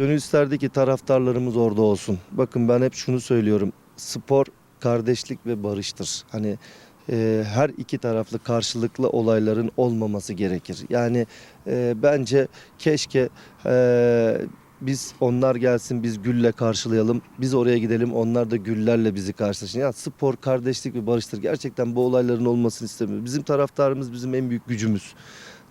Gönül isterdi ki taraftarlarımız orada olsun. Bakın ben hep şunu söylüyorum. Spor kardeşlik ve barıştır. Hani e, her iki taraflı karşılıklı olayların olmaması gerekir. Yani e, bence keşke e, biz onlar gelsin biz gülle karşılayalım. Biz oraya gidelim onlar da güllerle bizi karşılasın. Ya spor kardeşlik ve barıştır. Gerçekten bu olayların olmasını istemiyoruz. Bizim taraftarımız bizim en büyük gücümüz.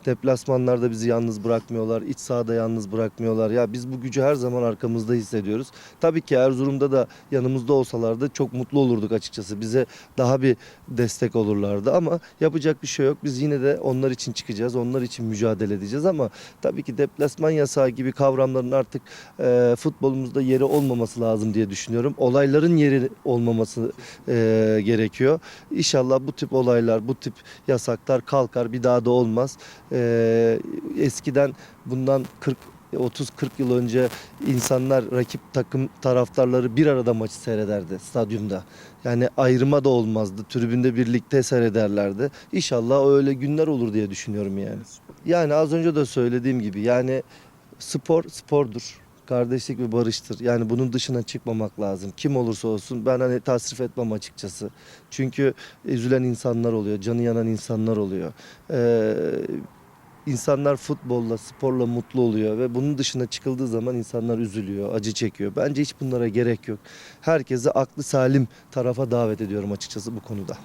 Deplasmanlarda bizi yalnız bırakmıyorlar. iç sahada yalnız bırakmıyorlar. Ya biz bu gücü her zaman arkamızda hissediyoruz. Tabii ki Erzurum'da da yanımızda olsalardı çok mutlu olurduk açıkçası. Bize daha bir destek olurlardı ama yapacak bir şey yok. Biz yine de onlar için çıkacağız. Onlar için mücadele edeceğiz ama tabii ki deplasman yasağı gibi kavramların artık e, futbolumuzda yeri olmaması lazım diye düşünüyorum. Olayların yeri olmaması e, gerekiyor. İnşallah bu tip olaylar, bu tip yasaklar kalkar. Bir daha da olmaz. E, eskiden bundan 40 30-40 yıl önce insanlar rakip takım taraftarları bir arada maçı seyrederdi stadyumda. Yani ayrıma da olmazdı. Tribünde birlikte seyrederlerdi. İnşallah öyle günler olur diye düşünüyorum yani. Yani az önce de söylediğim gibi yani spor spordur. Kardeşlik ve barıştır. Yani bunun dışına çıkmamak lazım. Kim olursa olsun ben hani tasrif etmem açıkçası. Çünkü üzülen insanlar oluyor, canı yanan insanlar oluyor. Ee, insanlar futbolla, sporla mutlu oluyor ve bunun dışına çıkıldığı zaman insanlar üzülüyor, acı çekiyor. Bence hiç bunlara gerek yok. Herkese aklı salim tarafa davet ediyorum açıkçası bu konuda.